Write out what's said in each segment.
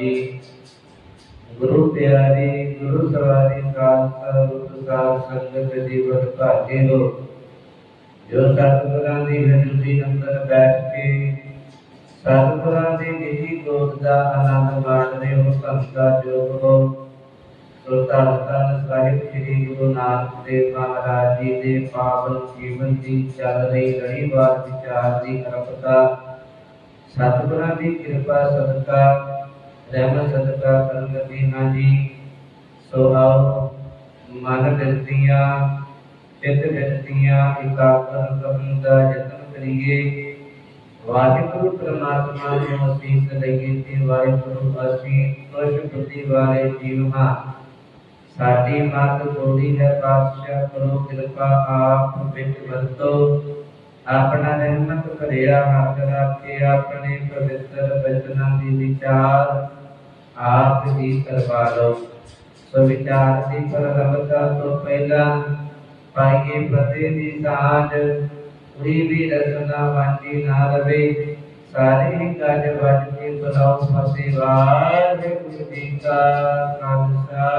ਜੀ। ਗੁਰੂ ਪਿਆਰੇ, ਗੁਰੂ ਸਵਾਰੀ ਖਾਲਸਾ ਗੁਰੂ ਸਾਹਿਬ ਸੰਗਤ ਦੀ ਭਾਗੇ ਹੋ। ਜੋ ਸਤਿਗੁਰਾਂ ਦੀ ਹਜ਼ੂਰੀ ਅੰਦਰ ਬੈਠ ਕੇ, ਸਤਿਗੁਰਾਂ ਦੀ ਨਿੱਜੀ ਗੋਦ ਦਾ ਆਨੰਦ ਮਾਣ ਹੋ ਸੰਤਾ ਜੋਗ ਹੋ। ਸੋ ਸਾਹਿਬ ਸ੍ਰੀ ਗੁਰੂ ਨਾਨਕ ਦੇਵ ਮਹਾਰਾਜ ਜੀ ਦੇ ਪਾਵਨ ਜੀਵਨ ਦੀ ਚੱਲ ਰਹੀ ਲੜੀਵਾਰ ਵਿਚਾਰ ਦੀ ਹਰਪਤਾ ਸਤਿਗੁਰਾਂ ਦੀ ਕਿਰਪਾ, ਸਦਕਾ ਰਹਿਮਤ ਸਦਕਾ ਕਰਨ ਲੱਗੇ ਹਾਂ ਜੀ ਸੋ ਆਓ ਮਨ ਦਿਲਤੀਆਂ, ਚਿੱਤ ਦਿਲਤੀਆਂ ਇਕਾਗਰ ਕਰਨ ਦਾ ਯਤਨ ਕਰੀਏ। ਵਾਹਿਗੁਰੂ ਪ੍ਰਮਾਤਮਾ ਨੂੰ ਅਸੀਸ ਲਈਏ ਤੇ ਵਾਹਿਗੁਰੂ ਅਸੀਂ ਖੁਸ਼ ਬੁੱਧੀ ਵਾਲੇ ਜੀਵ ਹਾਂ। ਸਾਡੀ ਮਤ ਥੋੜੀ ਹੈ, ਪਾਤਸ਼ਾਹ ਕਰੋ ਕਿਰਪਾ ਆਪ ਵਿੱਚ ਵਰਤੋ। ਆਪਣਾ ਰਹਿਮਤ ਭਰਿਆ ਹੱਥ ਰੱਖੇ, ਆਪਣੇ ਪਵਿੱਤਰ ਬਚਨਾਂ ਦੀ ਵਿਚਾਰ ਆਪ ਹੀ ਕਰਵਾ ਲਓ ਸੋ ਵਿਚਾਰ ਦੀ ਪ੍ਰਲੰਬਤਾ ਤੋਂ ਪਹਿਲਾਂ ਪਾਈਏ ਫਤਿਹ ਦੀ ਸਾਂਝ ਕੋਈ ਵੀ ਰਸਨਾ ਵਾਂਝੀ ਨਾ ਰਵੇ ਸਾਰੇ ਹੀ ਕਾਜ ਵੱਜ ਕੇ ਬੁਲਾਓ ਫਤਿਹ ਵਾਹਿਗੁਰੂ ਜੀ ਕਾ ਖਾਲਸਾ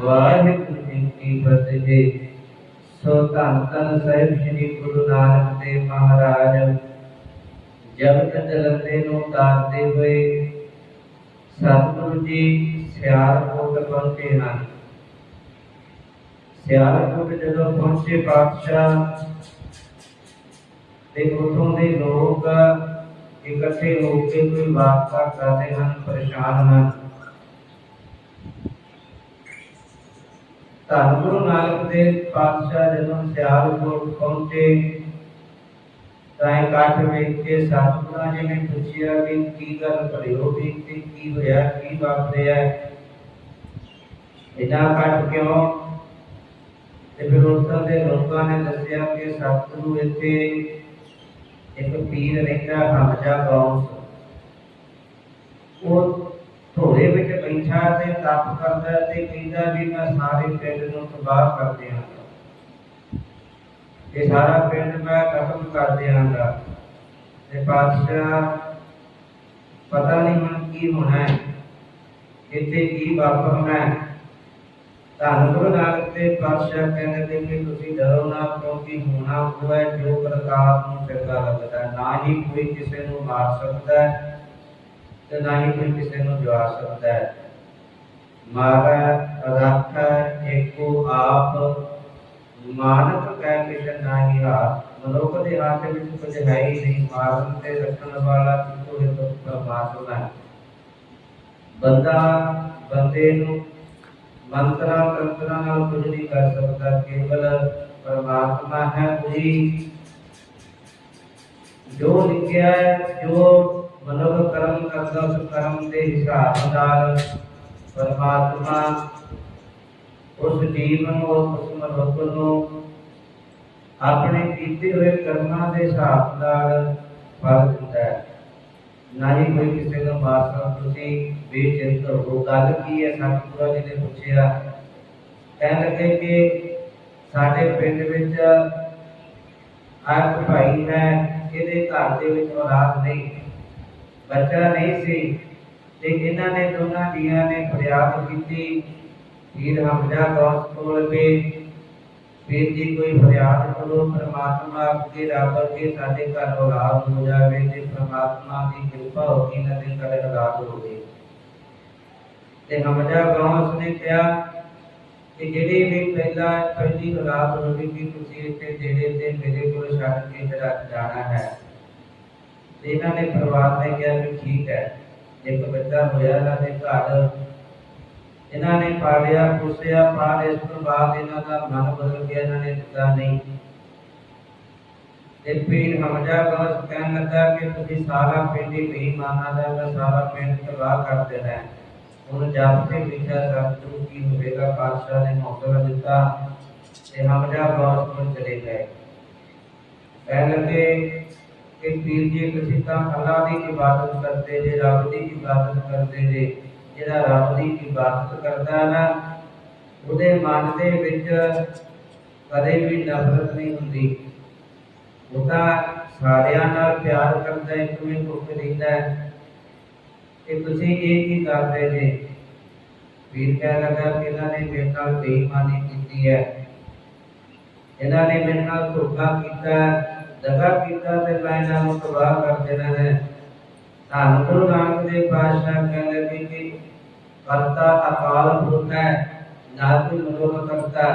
ਵਾਹਿਗੁਰੂ ਜੀ ਕੀ ਫਤਿਹ ਸੋ ਧੰਨ ਧੰਨ ਸਾਹਿਬ ਸ੍ਰੀ ਗੁਰੂ ਨਾਨਕ ਦੇਵ ਮਹਾਰਾਜ ਜਗਤ ਜਲੰਦੇ ਨੂੰ ਉਤਾਰਦੇ ਹੋਏ ਸਤਿਗੁਰੂ ਜੀ, ਸਿਆਲਕੋਟ ਪਹੁੰਚੇ ਹਨ। ਸਿਆਲਕੋਟ ਜਦੋਂ ਪਹੁੰਚੇ ਪਾਤਸ਼ਾਹ ਤੇ ਉਥੋਂ ਦੇ ਲੋਕ ਇਕੱਠੇ ਹੋ ਕੇ ਕੋਈ ਵਾਰਤਾ ਕਰਦੇ ਹਨ, ਪਰੇਸ਼ਾਨ ਹਨ। ਧੰਨ ਗੁਰੂ ਨਾਨਕ ਦੇਵ ਪਾਤਸ਼ਾਹ ਜਦੋਂ ਸਿਆਲਕੋਟ ਪਹੁੰਚੇ ਤਾਂ ਇਕੱਠ ਵੇਖ ਕੇ ਸਤਿਗੁਰਾਂ ਜੀ ਨੇ ਪੁੱਛਿਆ ਕਿ ਕੀ ਗੱਲ ਭਲਿਓ ਵੀ ਤੇ ਕੀ ਹੋਇਆ, ਕੀ ਵਾਪਰਿਆ ਇਹਨਾਂ ਇਕੱਠ ਕਿਉਂ? ਤੇ ਫਿਰ ਉੱਥੋਂ ਦੇ ਲੋਕਾਂ ਨੇ ਦੱਸਿਆ ਕਿ ਸਤਿਗੁਰੂ ਇੱਥੇ ਇੱਕ ਪੀਰ ਰਹਿੰਦਾ, ਹਮਜਾ ਗੌਸ ਉਹ ਥੋੜੇ ਵਿੱਚ ਬੈਠਾ ਤੇ ਤਪ ਕਰਦਾ ਤੇ ਕਹਿੰਦਾ ਵੀ ਮੈਂ ਸਾਰੇ ਪਿੰਡ ਨੂੰ ਤਬਾਹ ਕਰ ਦਿਆਂਗਾ। ਇਹ ਸਾਰਾ ਪਿੰਡ ਮੈਂ ਖਤਮ ਕਰ ਦਿਆਂਗਾ। ਤੇ ਪਾਤਸ਼ਾਹ ਪਤਾ ਨਹੀਂ ਹੁਣ ਕੀ ਹੋਣਾ ਹੈ, ਇੱਥੇ ਕੀ ਵਾਪਰਨਾ ਹੈ। ਧੰਨ ਗੁਰੂ ਨਾਨਕ ਦੇਵ ਪਾਤਸ਼ਾਹ ਕਹਿੰਦੇ ਨੇ ਕਿ ਤੁਸੀਂ ਡਰੋ ਨਾ, ਕਿਉਂਕਿ ਹੋਣਾ ਉਹ ਹੈ ਜੋ ਪ੍ਰਕਾਰ ਨੂੰ ਚੰਗਾ ਲੱਗਦਾ ਨਾ ਹੀ ਕੋਈ ਕਿਸੇ ਨੂੰ ਮਾਰ ਸਕਦਾ ਹੈ ਤੇ ਨਾ ਹੀ ਕੋਈ ਕਿਸੇ ਨੂੰ ਜਵਾ ਸਕਦਾ ਹੈ। ਮਾਰਾ ਰੱਖ ਏਕੋ ਆਪ ਮਾਨਕ ਕਹਿ ਕਿਛ ਨਾਹੀ ਹਾਥ ਮਨੁੱਖ ਦੇ ਹੱਥ ਵਿੱਚ ਕੁਝ ਹੈ ਹੀ ਨਹੀਂ ਮਾਰਨ ਤੇ ਰੱਖਣ ਵਾਲਾ ਇੱਕੋ ਇੱਕ ਪਰਮਾਤਮਾ ਹੈ ਬੰਦਾ ਬੰਦੇ ਨੂੰ ਮੰਤਰਾਂ ਤੰਤਰਾਂ ਨਾਲ ਕੁਝ ਨਹੀਂ ਕਰ ਸਕਦਾ ਕੇਵਲ ਪਰਮਾਤਮਾ ਹੈ ਉਹੀ ਜੋ ਲਿਖਿਆ ਹੈ ਜੋ ਮਨੁੱਖ ਕਰਮ ਕਰਦਾ ਉਸ ਕਰਮ ਦੇ ਹਿਸਾਬ ਨਾਲ ਪਰਮਾਤਮਾ ਉਸ ਜੀਵ ਨੂੰ ਉਸ ਮਨੁੱਖ ਨੂੰ ਆਪਣੇ ਕੀਤੇ ਹੋਏ ਕਰਮਾਂ ਦੇ ਹਿਸਾਬ ਨਾਲ ਫਲ ਦਿੰਦਾ ਹੈ। ਨਾ ਹੀ ਕੋਈ ਕਿਸੇ ਨੂੰ ਮਾਰ ਤੁਸੀਂ ਬੇਚਿੰਤ ਹੋ। ਗੱਲ ਕੀ ਹੈ? ਸਤਿਗੁਰੂ ਜੀ ਨੇ ਪੁੱਛਿਆ। ਕਹਿਣ ਲੱਗੇ ਕਿ ਸਾਡੇ ਪਿੰਡ ਵਿੱਚ ਇੱਕ ਭਾਈ ਹੈ ਇਹਦੇ ਘਰ ਦੇ ਵਿੱਚ ਔਲਾਦ ਨਹੀਂ। ਬੱਚਾ ਨਹੀਂ ਸੀ ਤੇ ਇਹਨਾਂ ਨੇ ਦੋਨਾਂ ਜੀਆਂ ਨੇ ਫਰਿਆਦ ਕੀਤੀ। ਵੀਰ ਹਮਜਾ ਗੌਸ ਕੋਲ ਵੀ ਵੀਰ ਜੀ ਕੋਈ ਫਰਿਆਦ ਕਰੋ, ਪ੍ਰਮਾਤਮਾ ਅੱਗੇ ਰੱਬ ਅੱਗੇ ਸਾਡੇ ਘਰ ਔਲਾਦ ਹੋ ਜਾਵੇ ਤੇ ਪ੍ਰਮਾਤਮਾ ਦੀ ਕਿਰਪਾ ਹੋ ਕੇ ਇਹਨਾਂ ਦੇ ਘਰ ਔਲਾਦ ਹੋਵੇ ਤੇ ਹਮਜਾ ਗੌਸ ਨੇ ਕਿਹਾ ਕਿ ਜਿਹੜੀ ਵੀ ਪਹਿਲਾ ਪਹਿਲੀ ਔਲਾਦ ਹੋਵੇਗੀ ਤੁਸੀਂ ਇੱਥੇ ਜਿਹੜੇ ਤੇ ਮੇਰੇ ਕੋਲ ਛੱਡ ਕੇ ਜਾਣਾ ਹੈ। ਇਹਨਾਂ ਨੇ ਪਰਿਵਾਰ ਨੇ ਕਿਹਾ ਵੀ ਠੀਕ ਹੈ ਇੱਕ ਬੱਚਾ ਹੋਇਆ ਇਹਨਾਂ ਦੇ ਘਰ ਇਹਨਾਂ ਨੇ ਪਾਲਿਆ ਪੁੱਛਿਆ, ਪਰ ਇਸ ਤੋਂ ਬਾਅਦ ਇਹਨਾਂ ਦਾ ਮਨ ਬਦਲ ਗਿਆ, ਇਹਨਾਂ ਨੇ ਦਿੱਤਾ ਨਹੀਂ। ਤੇ ਫਿਰ ਹਮਜਾ ਗੌਸ ਕਹਿਣ ਲੱਗਾ ਕਿ ਤੁਸੀਂ ਸਾਰਾ ਪਿੰਡ ਹੀ ਨਹੀਂ ਦਾ ਮੈਂ ਸਾਰਾ ਪਿੰਡ ਤਬਾਹ ਕਰ ਦੇਣਾ ਹੈ। ਹੁਣ ਜਦ ਤੇ ਵਿਚਾ ਸਤਿਗੁਰੂ ਕੀ ਹੋਵੇਗਾ, ਪਾਤਸ਼ਾਹ ਨੇ ਹੌਸਲਾ ਦਿੱਤਾ ਤੇ ਹਮਜਾ ਗੌਸ ਕੋਲ ਚਲੇ ਗਏ। ਕਹਿਣ ਲੱਗੇ ਕਿ ਪੀਰ ਜੀ, ਤੁਸੀਂ ਤਾਂ ਅੱਲਾਹ ਦੀ ਇਬਾਦਤ ਕਰਦੇ ਜੇ, ਰੱਬ ਦੀ ਇਬਾਦਤ ਕਰਦੇ ਜੇ। ਜਿਹੜਾ ਰੱਬ ਦੀ ਇਬਾਦਤ ਕਰਦਾ ਨਾ, ਉਹਦੇ ਮਨ ਦੇ ਵਿੱਚ ਕਦੇ ਵੀ ਨਫ਼ਰਤ ਨਹੀਂ ਹੁੰਦੀ। ਉਹ ਤਾਂ ਸਾਰਿਆਂ ਨਾਲ ਪਿਆਰ ਕਰਦਾ ਹੈ ਇੱਕ ਭੁੱਖ ਰਹਿੰਦਾ ਹੈ। ਕਿ ਤੁਸੀਂ ਇਹ ਕੀ ਕਰਦੇ ਜੇ? ਵੀਰ ਕਹਿ ਲੱਗਾ ਕਿ ਇਹਨਾਂ ਨੇ ਮੇਰੇ ਨਾਲ ਬੇਈਮਾਨੀ ਕੀਤੀ ਹੈ। ਇਹਨਾਂ ਨੇ ਮੇਰੇ ਨਾਲ ਧੋਖਾ ਕੀਤਾ, ਦਗਾ ਕੀਤਾ ਤੇ ਮੈਂ ਇਹਨਾਂ ਨੂੰ ਤਬਾਹ ਕਰ ਦੇਣਾ ਹੈ। ਧੰਨ ਗੁਰੂ ਨਾਨਕ ਦੇਵ ਪਾਤਸ਼ਾਹ ਕਹਿੰਦੇ ਵੀ ਕਿ ਕਰਤਾ ਅਕਾਲ ਪੁਰਖ ਹੈ ਨਾ ਕੋਈ ਮਨੋਰਥ ਕਰਤਾ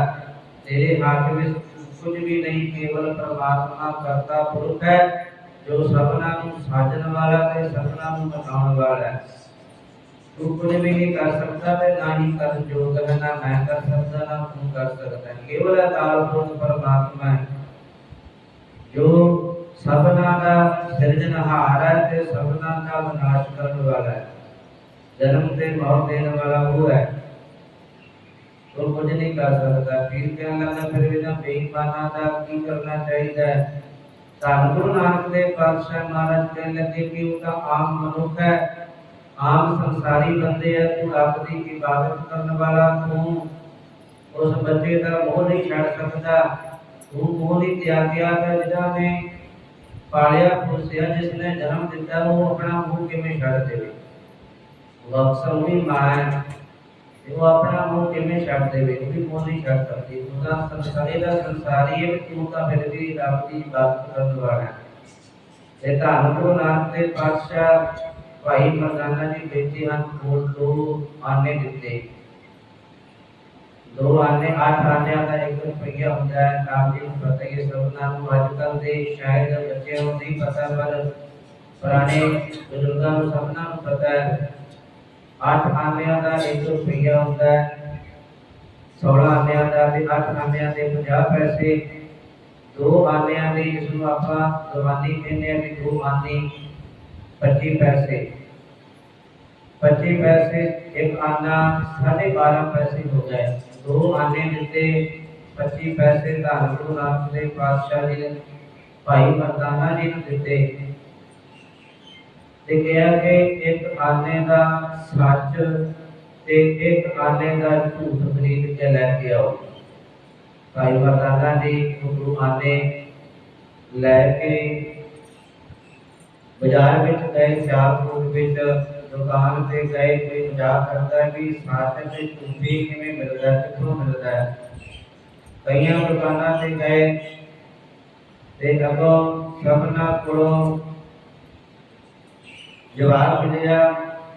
ਤੇਰੇ ਹੱਥ ਵਿੱਚ ਕੁਝ ਵੀ ਨਹੀਂ ਕੇਵਲ ਪਰਮਾਤਮਾ ਕਰਤਾ ਪੁਰਖ ਹੈ ਜੋ ਸਭਨਾ ਨੂੰ ਸਾਜਣ ਵਾਲਾ ਤੇ ਸਭਨਾ ਨੂੰ ਬਚਾਉਣ ਵਾਲਾ ਹੈ ਤੂੰ ਕੁਝ ਵੀ ਨਹੀਂ ਕਰ ਸਕਦਾ ਤੇ ਨਾ ਹੀ ਕਰ ਜੋਗ ਹੈ ਨਾ ਮੈਂ ਕਰ ਸਕਦਾ ਨਾ ਤੂੰ ਕਰ ਸਕਦਾ ਕੇਵਲ ਅਕਾਲ ਪੁਰਖ ਪਰਮਾਤਮਾ ਹੈ ਜੋ ਸਭਨਾ ਦਾ ਸਿਰਜਣਹਾਰ ਹੈ ਤੇ ਸਭਨਾ ਦਾ ਵਿਨਾਸ਼ ਕਰਨ ਵਾਲਾ ਹੈ ਜਨਮ ਤੇ ਮੌਤ ਦੇਣ ਵਾਲਾ ਉਹ ਹੈ। ਉਹ ਕੁਝ ਨਹੀਂ ਕਰ ਸਕਦਾ। ਫਿਰ ਕਹਿਣ ਲੱਗਾ ਫਿਰ ਇਹਨਾਂ ਬੇਈਮਾਨਾਂ ਦਾ ਕੀ ਕਰਨਾ ਚਾਹੀਦਾ ਹੈ? ਧੰਨ ਨਾਨਕ ਦੇਵ ਪਾਤਸ਼ਾਹ ਮਹਾਰਾਜ ਕਹਿਣ ਲੱਗੇ ਕਿ ਉਹ ਤਾਂ ਆਮ ਮਨੁੱਖ ਹੈ। ਆਮ ਸੰਸਾਰੀ ਬੰਦੇ ਹੈ ਤੂੰ ਰੱਬ ਦੀ ਇਬਾਦਤ ਕਰਨ ਵਾਲਾ ਤੂੰ। ਉਸ ਬੱਚੇ ਦਾ ਮੋਹ ਨਹੀਂ ਛੱਡ ਸਕਦਾ। ਤੂੰ ਮੋਹ ਨਹੀਂ ਤਿਆਗਿਆ ਤਾਂ ਜਿਹਦਾ ਨੇ ਪਾਲਿਆ ਪੋਸਿਆ ਜਿਸ ਨੇ ਜਨਮ ਦਿੱਤਾ, ਉਹ ਆਪਣਾ ਮੋਹ ਕਿਵੇਂ ਛੱਡ ਦੇਵੇ? लक्षणी माय એવો આપણા મુખ કેમે શાપ દેવે એવી મોની શાપ કરતી મુદા સંસારીના સંસારી એમ કે મુદા ફેરવી લાવતી બાપ કરવાના એતા અનુભવ નાતે પાછા ભાઈ મગાનાની બેટી હાથ બોલ દો આને દીતે दो आने आठ आने आता एक रुपया हो जाए काफ़ी पता ये सब नाम आजकल दे शायद बच्चे को नहीं पता पर पुराने बुज़ुर्गों को सब नाम पता है 8 ਆਨਿਆਂ ਦਾ 100 ਰੁਪਇਆ ਹੁੰਦਾ ਹੈ। 16 ਆਨਿਆਂ ਦਾ ਤੇ 8 ਆਨਿਆਂ ਦੇ 50 ਪੈਸੇ। ਦੋ ਆਨਿਆਂ ਦੇ ਇਸ ਨੂੰ ਆਪਾਂ ਦਵਾਨੀ ਕਹਿੰਦੇ ਆ ਕਿ ਦੋ ਆਨੇ 25 ਪੈਸੇ। 25 ਪੈਸੇ, ਇੱਕ ਆਨਾ 12.5 ਪੈਸੇ ਹੋ ਗਏ। ਦੋ ਆਨੇ ਦਿੱਤੇ 25 ਪੈਸੇ ਧੰਨ ਗੁਰੂ ਨਾਨਕ ਦੇ ਪਾਤਸ਼ਾਹ ਜੀ ਭਾਈ ਮਰਦਾਨਾ ਜੀ ਨੂੰ ਦਿੱਤੇ। ਤੇ ਕਿਹਾ ਕਿ ਇੱਕ ਆਨੇ ਦਾ ਸੱਚ ਤੇ ਇੱਕ ਆਨੇ ਦਾ ਝੂਠ ਖਰੀਦ ਕੇ ਲੈ ਕੇ ਆਓ। ਭਾਈ ਮਰਦਾਨਾ ਜੀ, ਗੁਰੂ ਆਨੇ ਲੈ ਕੇ ਬਾਜ਼ਾਰ ਵਿੱਚ ਗਏ ਸਿਆਲਕੋਟ ਵਿੱਚ ਦੁਕਾਨ ਤੇ ਗਏ, ਕੋਈ ਮਜ਼ਾਕ ਕਰਦਾ ਵੀ ਸਾਥ ਤੇ ਝੂਠੀ ਕਿਵੇਂ ਮਿਲਦਾ, ਕਿੱਥੋਂ ਮਿਲਦਾ? ਹੈ ਕਈਆਂ ਦੁਕਾਨਾਂ ਤੇ ਗਏ ਤੇ ਅੱਗੋਂ ਸਭਨਾ ਕੋਲੋਂ ਜਵਾਬ ਮਿਲਿਆ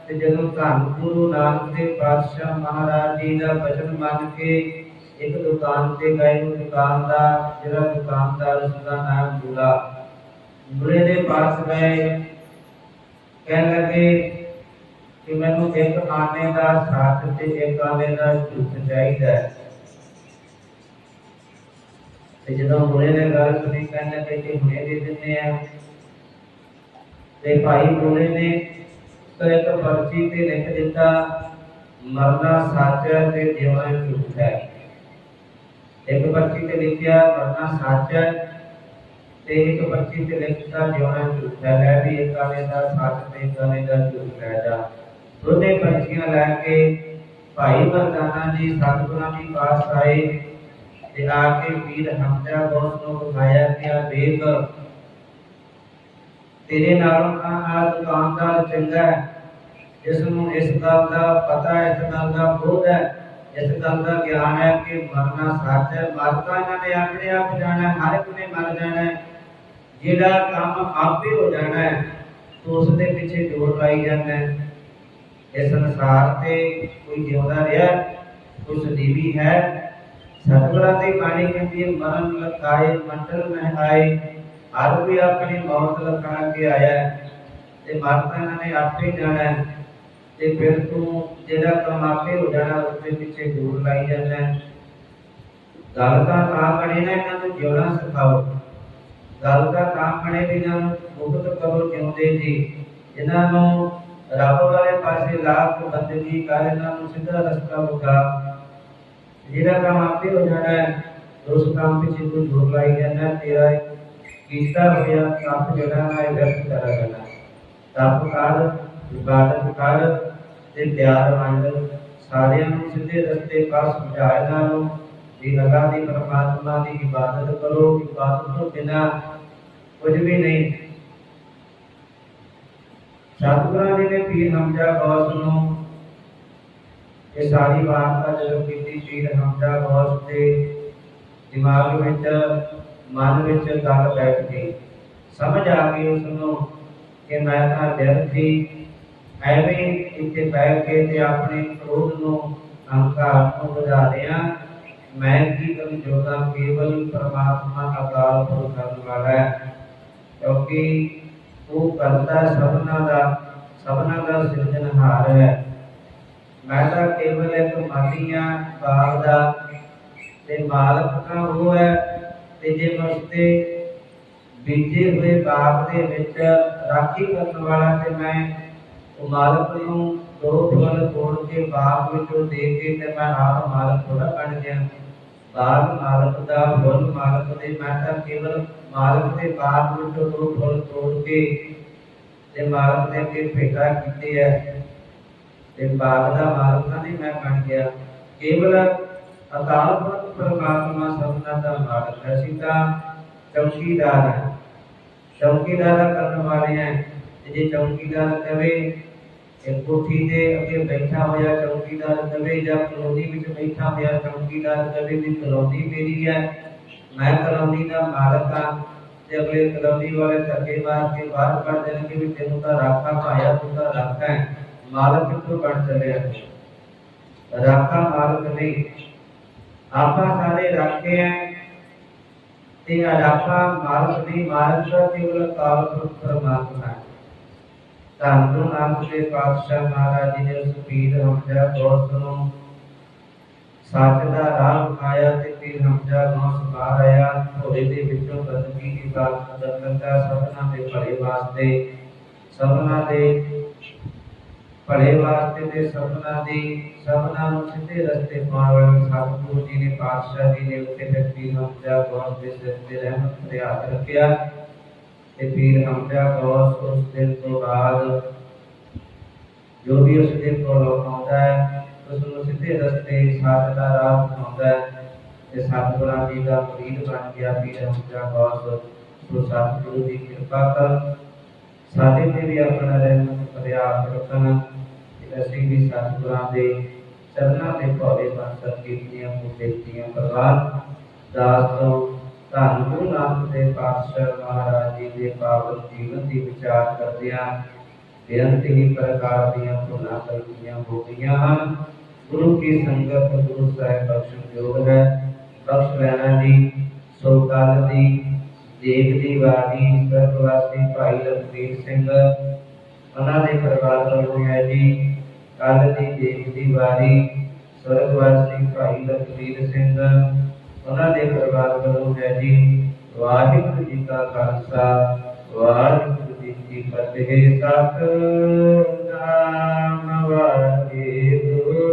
ਤੇ ਜਦੋਂ ਧੰਨ ਗੁਰੂ ਨਾਨਕ ਦੇਵ ਪਾਤਸ਼ਾਹ ਮਹਾਰਾਜ ਜੀ ਦਾ ਬਚਨ ਮੰਨ ਕੇ ਇੱਕ ਦੁਕਾਨ ਤੇ ਗਏ, ਉਹ ਦੁਕਾਨ ਜਿਹੜਾ ਦੁਕਾਨਦਾਰ ਉਸ ਨਾਮ ਬੁਲਾ। ਬੁਲੇ ਦੇ ਪਾਸ ਗਏ। ਕਹਿਣ ਲੱਗੇ ਕਿ ਮੈਨੂੰ ਇੱਕ ਆਨੇ ਦਾ ਸਾਥ ਤੇ ਇੱਕ ਆਨੇ ਦਾ ਝੂਠ ਚਾਹੀਦਾ ਤੇ ਜਦੋਂ ਬੁਲੇ ਨੇ ਗੱਲ ਸੁਣੀ, ਕਹਿਣ ਲੱਗੇ ਕਿ ਹੁਣੇ ਦੇ ਦਿੰਦੇ ਆ। ਤੇ ਭਾਈ ਬੁਲੇ ਨੇ ਇੱਕ ਪਰਚੀ ਤੇ ਲਿਖ ਦਿੱਤਾ, ਮਰਨਾ ਸੱਚ ਤੇ ਜਿਉਣਾ ਝੂਠ ਹੈ। ਇੱਕ ਪਰਚੀ ਤੇ ਲਿਖਿਆ, ਮਰਨਾ ਸੱਚ ਤੇ ਇੱਕ ਪਰਚੀ ਤੇ ਲਿਖਤਾ, ਜਿਉਣਾ ਝੂਠ ਹੈ। ਲੈ ਵੀ ਇੱਕ ਆਨੇ ਦਾ ਸੱਚ ਤੇ ਇੱਕ ਆਨੇ ਦਾ ਝੂਠ ਲੈ ਜਾ। ਦੋਨੇ ਪਰਚੀਆਂ ਲੈ ਕੇ ਭਾਈ ਮਰਦਾਨਾ ਜੀ ਸਤਿਗੁਰਾਂ ਦੀ ਪਾਸ ਆਏ ਤੇ ਆ ਕੇ ਵੀਰ ਹਮਜ਼ਾ ਬੋਸ ਨੂੰ ਬੁਲਾਇਆ ਕਿ ਆ ਦੇਖ ਤੇਰੇ ਨਾਲੋਂ ਤਾਂ ਆ ਦੁਕਾਨਦਾਰ ਚੰਗਾ ਹੈ। ਜਿਸ ਨੂੰ ਇਸ ਗੱਲ ਦਾ ਪਤਾ ਹੈ ਇਸ ਗੱਲ ਦਾ ਬੋਧ ਹੈ, ਇਸ ਗੱਲ ਦਾ ਗਿਆਨ ਹੈ ਕਿ ਮਰਨਾ ਸੱਚ ਹੈ। ਮਰਦਾ ਇਹਨਾਂ ਨੇ ਆਪਣੇ ਆਪ ਜਾਣਾ, ਹਰ ਇੱਕ ਨੇ ਮਰ ਜਾਣਾ। ਹੈ ਜਿਹੜਾ ਕੰਮ ਆਪੇ ਹੋ ਜਾਣਾ ਹੈ ਉਸ ਦੇ ਪਿੱਛੇ ਜੋਰ ਲਾਈ ਜਾਂਦਾ ਹੈ। ਇਸ ਸੰਸਾਰ ਤੇ ਕੋਈ ਜਿਉਂਦਾ ਰਿਹਾ, ਕੋਈ ਸਦੀਵੀ ਹੈ। ਸਤਿਗੁਰਾਂ ਦੀ ਬਾਣੀ ਕਹਿੰਦੀ ਹੈ, ਮਰਨ ਲਕਾਏ ਮੰਡਲ ਮਹਿ ਆਏ ਹਰ ਵੀ ਆਪਣੀ ਮੌਤ ਲਕਾ ਕੇ ਆਇਆ ਤੇ ਮਰਨਾ ਇਹਨਾਂ ਨੇ ਆਪੇ ਜਾਣਾ ਤੇ ਫਿਰ ਤੂੰ ਜਿਹੜਾ ਕੰਮ ਆਪੇ ਹੋ ਜਾਣਾ ਉਸ ਪਿੱਛੇ ਜੋਰ ਲਾਈ ਜਾਂਦਾ ਗੱਲ ਤਾਂ ਤਾਂ ਬਣੇ ਨਾ ਇਹਨਾਂ ਨੂੰ ਜਿਉਣਾ ਸਿਖਾਓ। ਗੱਲ ਤਾਂ ਤਾਂ ਬਣੇ ਵੀ ਇਹਨਾਂ ਮੁਕਤ ਕਰੋ ਜਿਉਂਦੇ ਜੀ? ਇਹਨਾਂ ਨੂੰ ਰੱਬ ਵਾਲੇ ਪਾਸੇ ਲਾਭ ਬੰਦਗੀ ਕਰ, ਇਹਨਾਂ ਨੂੰ ਸਿੱਧਾ ਰਸਤਾ ਵਿਖਾ। ਜਿਹੜਾ ਕੰਮ ਆਪੇ ਹੋ ਜਾਣਾ ਉਸ ਕੰਮ ਪਿੱਛੇ ਤੂੰ ਜੋਰ ਲਾਈ ਜਾਂਦਾ ਤੇਰਾ ਕੀਤਾ ਹੋਇਆ ਕੰਮ ਜਿਹੜਾ ਨਾ ਇਹ ਵਿਅਰਥ ਚਲਾ ਜਾਣਾ ਤਪ ਕਰ, ਇਬਾਦਤ ਕਰ ਤੇ ਪਿਆਰ ਵੰਡ। ਸਾਰਿਆਂ ਨੂੰ ਸਿੱਧੇ ਰਸਤੇ ਪਾਸ ਸਮਝਾ ਨੂੰ ਵੀ ਲਗਾ ਦੀ ਪਰਮਾਤਮਾ ਦੀ ਇਬਾਦਤ ਕਰੋ, ਇਬਾਦਤ ਤੋਂ ਬਿਨਾ ਕੁਝ ਵੀ ਨਹੀਂ। ਸਤਿਗੁਰਾਂ ਨੇ ਪੀਰ ਹਮਜ਼ਾ ਗੌਸ ਨੂੰ ਇਹ ਸਾਰੀ ਵਾਰਤਾ ਜਦੋਂ ਕੀਤੀ, ਪੀਰ ਹਮਜ਼ਾ ਗੌਸ ਦੇ ਦਿਮਾਗ ਵਿੱਚ ਮਨ ਵਿੱਚ ਗੱਲ ਬੈਠ ਗਈ। ਸਮਝ ਆ ਗਈ ਉਸ ਨੂੰ ਕਿ ਮੈਂ ਤਾਂ ਵਿਅਰਥੀ ਐਵੇਂ ਇੱਥੇ ਬੈਠ ਕੇ ਤੇ ਆਪਣੇ ਕ੍ਰੋਧ ਨੂੰ ਅਹੰਕਾਰ ਨੂੰ ਵਧਾ ਰਿਹਾ ਮੈਂ ਕੀ ਕਰਨ ਕੇਵਲ ਪਰਮਾਤਮਾ ਅਕਾਲ ਪੁਰਖ ਕਰਨ ਵਾਲਾ ਹੈ। ਕਿਉਂਕਿ ਉਹ ਕਰਤਾ ਸਭਨਾ ਦਾ ਸਭਨਾ ਦਾ ਸਿਰਜਣਹਾਰ ਹੈ। ਮੈਂ ਤਾਂ ਕੇਵਲ ਇੱਕ ਮਾਲੀਆ ਬਾਗ ਦਾ ਤੇ ਮਾਲਕ ਤਾਂ ਉਹ ਹੈ। ਤੇ ਜੇ ਮੈਂ ਬੀਜੇ ਹੋਏ ਬਾਗ ਦੇ ਵਿੱਚ ਰਾਖੀ ਕਰਨ ਵਾਲਾ ਤੇ ਮੈਂ ਉਹ ਮਾਲਕ ਨੂੰ ਦੋ ਫਲ ਤੋੜ ਕੇ ਬਾਗ ਵਿੱਚੋਂ ਦੇ ਕੇ ਤੇ ਮੈਂ ਆਪ ਮਾਲਕ ਥੋੜਾ ਬਣ ਗਿਆ। ਬਾਗ ਮਾਲਕ ਦਾ ਫੁੱਲ ਮਾਲਕ ਦੇ, ਮੈਂ ਤਾਂ ਕੇਵਲ ਮਾਲਕ ਦੇ ਬਾਗ ਵਿੱਚੋਂ ਦੋ ਫਲ ਤੋੜ ਕੇ ਤੇ ਮਾਲਕ ਦੇ ਅੱਗੇ ਭੇਟਾ ਕੀਤੇ ਹੈ ਤੇ ਬਾਗ ਦਾ ਮਾਲਕ ਤਾਂ ਨਹੀਂ ਮੈਂ ਬਣ ਗਿਆ। ਕੇਵਲ ਅਕਾਲ ਪੁਰਖ ਪਰਮਾਤਮਾ ਸਭਨਾ ਦਾ ਮਾਲਕ ਹੈ। ਅਸੀਂ ਤਾਂ ਚੌਕੀਦਾਰ ਹੈ। ਚੌਕੀਦਾਰ ਕਰਨ ਵਾਲੇ ਹੈ। ਤੇ ਜੇ ਚੌਕੀਦਾਰ ਕਵੇ ਇਹ ਕੋਠੀ ਦੇ ਅੱਗੇ ਬੈਠਾ ਹੋਇਆ ਚੌਕੀਦਾਰ ਕਵੇ ਜਾਂ ਕਲੋਨੀ ਵਿੱਚ ਬੈਠਾ ਹੋਇਆ ਚੌਕੀਦਾਰ ਕਵੇ ਵੀ ਕਲੋਨੀ ਮੇਰੀ ਹੈ, ਮੈਂ ਕਲੋਨੀ ਦਾ ਮਾਲਕ ਹਾਂ ਤੇ ਅਗਲੇ ਕਲੋਨੀ ਵਾਲੇ ਧੱਕੇ ਮਾਰ ਕੇ ਬਾਹਰ ਕੱਢ ਦੇਣਗੇ ਵੀ ਤੈਨੂੰ ਤਾਂ ਰਾਖਾ ਪਾਇਆ, ਤੂੰ ਤਾਂ ਰਾਖਾ ਹੈ। ਮਾਲਕ ਕਿੱਥੋਂ ਬਣ ਚੱਲਿਆ? ਰਾਖਾ ਮਾਲਕ ਨਹੀਂ। ਆਪਾਂ ਸਾਰੇ ਰਾਖੇ ਹੈ ਤੇ ਰਾਖਾ ਮਾਲਕ ਨਹੀਂ ਮਾਲਕ ਦਾ ਕੇਵਲ ਕਾਲ ਪੁਰਖ ਪਰਮਾਤਮਾ ਹੈ ਧੰਨ ਗੁਰੂ ਨਾਨਕ ਦੇਵ ਪਾਤਸ਼ਾਹ ਮਹਾਰਾਜ ਜੀ ਨੇ ਉਸ ਪੀਰ ਹਮਜ਼ਾ ਗੌਸ ਨੂੰ ਸੱਚ ਦਾ ਰਾਹ ਵਿਖਾਇਆ ਤੇ ਪੀਰ ਹਮਜ਼ਾ ਗੌਸ ਬਾਹਰ ਆਇਆ। ਘੋੜੇ ਦੇ ਵਿੱਚੋਂ ਬੰਦਗੀ ਦੀ ਬਾਤ ਦਰਗਾਹ ਸਭਨਾ ਦੇ ਭਲੇ ਵਾਸਤੇ, ਸਭਨਾ ਦੇ ਭਲੇ ਵਾਸਤੇ ਤੇ ਸਭਨਾ ਦੀ, ਸਭਨਾ ਨੂੰ ਸਿੱਧੇ ਰਸਤੇ ਪਾਉਣ ਵਾਲੇ ਸਤਿਗੁਰੂ ਜੀ ਨੇ ਪਾਤਸ਼ਾਹ ਜੀ ਨੇ ਉੱਤੇ ਫਿਰ ਹਮਜ਼ਾ ਗੌਸ ਦੇ ਸਿਰ ਤੇ ਰਹਿਮਤ ਤੇ ਰੱਖਿਆ ਤੇ ਪੀਰ ਹਮਜ਼ਾ ਗੌਸ ਉਸ ਦਿਨ ਤੋਂ ਬਾਅਦ ਜੋ ਵੀ ਉਸ ਦੇ ਕੋਲ ਆਉਂਦਾ ਹੈ, ਉਸ ਨੂੰ ਸਿੱਧੇ ਰਸਤੇ ਸੱਚ ਦਾ ਰਾਹ ਦਿਖਾਉਂਦਾ ਹੈ ਤੇ ਸਤਿਗੁਰਾਂ ਜੀ ਦਾ ਮੁਰੀਦ ਬਣ ਗਿਆ ਪੀਰ ਹਮਜ਼ਾ ਗੌਸ ਸੋ ਸਤਿਗੁਰੂ ਦੀ ਕਿਰਪਾ ਕਰ ਸਾਡੇ ਤੇ ਵੀ ਆਪਣਾ ਰਹਿਮਤ ਪਰਿਆਪ ਰੱਖਣ। ਤੇ ਅਸੀਂ ਸਤਿਗੁਰਾਂ ਦੇ ਚਰਨਾਂ ਦੇ ਭੋਲੇ ਬਣ ਸਕੀਏ ਮੁਕਤੀਆਂ ਪ੍ਰਵਾਨ ਦਾਸ ਤੋਂ ਧੰਨ ਗੁਰੂ ਨਾਨਕ ਦੇਵ ਪਾਤਸ਼ਾਹ ਮਹਾਰਾਜ ਜੀ ਦੇ ਪਾਵਨ ਜੀਵਨ ਦੀ ਵਿਚਾਰ ਕਰਦਿਆਂ ਬੇਅੰਤ ਹੀ ਪ੍ਰਕਾਰ ਦੀਆਂ ਭੁੱਲਾਂ ਗਲਤੀਆਂ ਹੋ ਹਨ। ਗੁਰੂ ਕੀ ਸੰਗਤ, ਗੁਰੂ ਸਾਹਿਬ ਬਖਸ਼ਣ ਯੋਗ ਹੈ। ਬਖਸ਼ ਲੈਣਾ ਜੀ, ਸੋ ਕੱਲ ਦੀ ਦੇਖ ਦੀ ਵਾਰੀ ਸਰਗਵਾਸੀ ਭਾਈ ਲਖਵੀਰ ਸਿੰਘ, ਉਹਨਾਂ ਦੇ ਪਰਿਵਾਰ ਵੱਲੋਂ ਹੈ ਜੀ। ਕੱਲ ਦੀ ਦੇਖ ਦੀ ਵਾਰੀ ਸਰਗਵਾਸੀ ਭਾਈ ਲਖਵੀਰ ਸਿੰਘ, ਉਹਨਾਂ ਦੇ ਪਰਿਵਾਰ ਵੱਲੋਂ ਹੈ ਜੀ, ਵਾਹਿਗੁਰੂ ਜੀ ਕਾ ਖਾਲਸਾ, ਵਾਹਿਗੁਰੂ ਜੀ ਕੀ ਫਤਿਹ। ਸਤਿਨਾਮ ਵਾਹਿਗੁਰੂ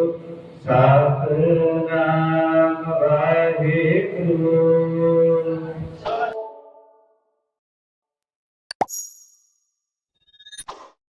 ਸਤਿਨਾਮ